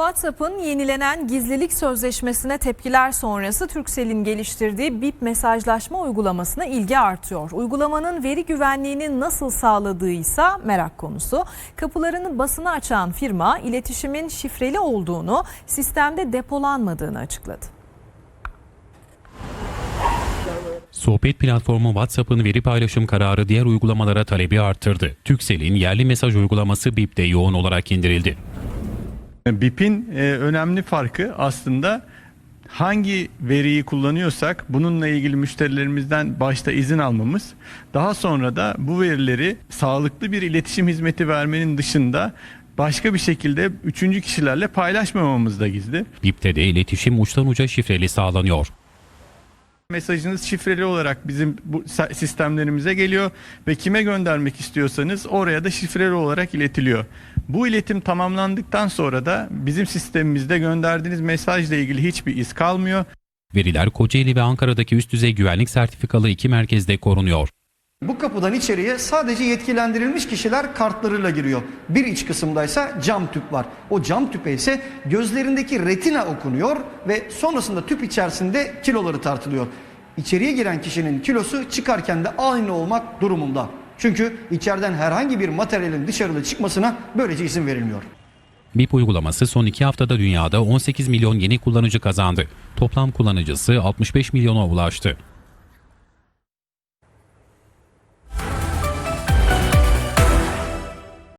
WhatsApp'ın yenilenen gizlilik sözleşmesine tepkiler sonrası Turkcell'in geliştirdiği BIP mesajlaşma uygulamasına ilgi artıyor. Uygulamanın veri güvenliğini nasıl sağladığıysa merak konusu. Kapılarını basına açan firma iletişimin şifreli olduğunu, sistemde depolanmadığını açıkladı. Sohbet platformu WhatsApp'ın veri paylaşım kararı diğer uygulamalara talebi arttırdı. Turkcell'in yerli mesaj uygulaması BIP'te yoğun olarak indirildi. BIP'in e, önemli farkı aslında hangi veriyi kullanıyorsak bununla ilgili müşterilerimizden başta izin almamız, daha sonra da bu verileri sağlıklı bir iletişim hizmeti vermenin dışında başka bir şekilde üçüncü kişilerle paylaşmamamız da gizli. BIP'te de iletişim uçtan uca şifreli sağlanıyor. Mesajınız şifreli olarak bizim bu sistemlerimize geliyor ve kime göndermek istiyorsanız oraya da şifreli olarak iletiliyor. Bu iletim tamamlandıktan sonra da bizim sistemimizde gönderdiğiniz mesajla ilgili hiçbir iz kalmıyor. Veriler Kocaeli ve Ankara'daki üst düzey güvenlik sertifikalı iki merkezde korunuyor. Bu kapıdan içeriye sadece yetkilendirilmiş kişiler kartlarıyla giriyor. Bir iç kısımdaysa cam tüp var. O cam tüpe ise gözlerindeki retina okunuyor ve sonrasında tüp içerisinde kiloları tartılıyor. İçeriye giren kişinin kilosu çıkarken de aynı olmak durumunda. Çünkü içeriden herhangi bir materyalin dışarıda çıkmasına böylece izin verilmiyor. BIP uygulaması son iki haftada dünyada 18 milyon yeni kullanıcı kazandı. Toplam kullanıcısı 65 milyona ulaştı.